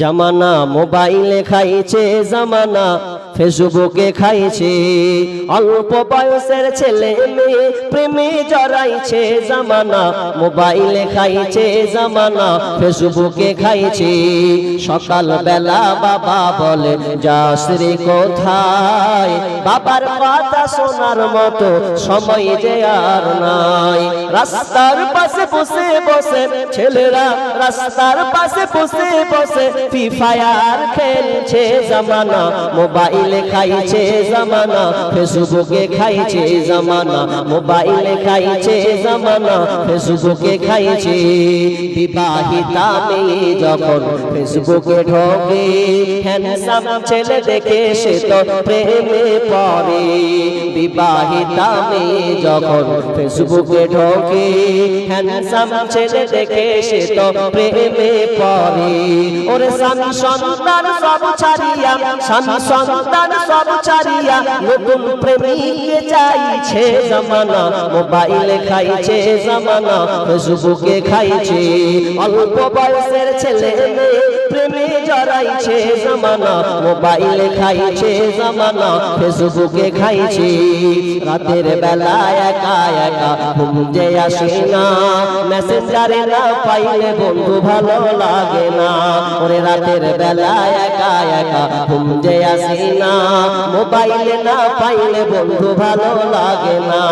জামানা মোবাইলে খাইছে, জামানা ফেসবুকে খাইছে। অল্প বয়সের ছেলে মেয়ে প্রেমে জড়াইছে, জামানা মোবাইলে খাইছে, জামানা ফেসবুকে খাইছে। সকাল বেলা বাবা বলে যাস রে কোথায়? বাবার কথা শোনার মতো সময় যে আর নাই। রাস্তার পাশে বসে বসে ছেলেরা রাস্তার পাশে বসে বসে ফ্রি ফায়ার খেলছে জামানা, মোবাইলে খাইছে জামানা, ফেসবুকে খাইছে জামানা, মোবাইলে খাইছে জামানা, ফেসবুকে খাইছে। বিবাহিতা মেয়ে যখন ফেসবুকে ঢোকে হ্যান্ডসাম ছেলে দেখে সে তো প্রেমে পড়ে বিবাহিতা মেয়ে যখন ফেসবুকে ঢোকে হ্যান্ডসাম ছেলে দেখে সে তো প্রেমে পড়ে। ওরে স্বামী সন্তান সব ছাড়িয়া, স্বামী সন্তান সব ছাড়িয়া, নতুন প্রেমিকে চাইছে জামানা, মোবাইলে খাইছে জামানা, ফেসবুকে খাইছে। অল্প বয়সের ছেলে মেয়ে প্রেমে জামানা, মোবাইলে খাইছে জামানা, ফেসবুকে খাইছে। রাতের বেলা একা একা ঘুম যে আসে না, মেসেঞ্জারে না পাইলে বন্ধু ভালো লাগে না। ওরে রাতের বেলা একা একা ঘুম যে আসে না, মোবাইলে না পাইলে বন্ধু ভালো লাগে না।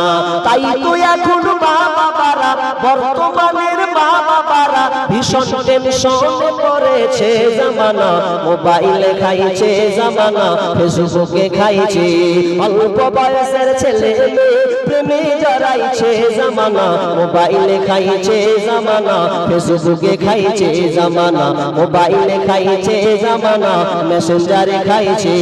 তাই তো এখন মা বাবারা বর্তমানের মা বাবারা ভীষণ টেনশনে পড়েছে জামানা, মোবাইলে খাইছে জামানা, ফেসবুকে খাইছে। অল্প বয়সের ছেলে প্রেমে জড়াইছে জামানা, মোবাইলে খাইছে জামানা, ফেসবুকে খাইছে জামানা, মোবাইলে খাইছে জামানা, মেসেঞ্জারে খাইছে।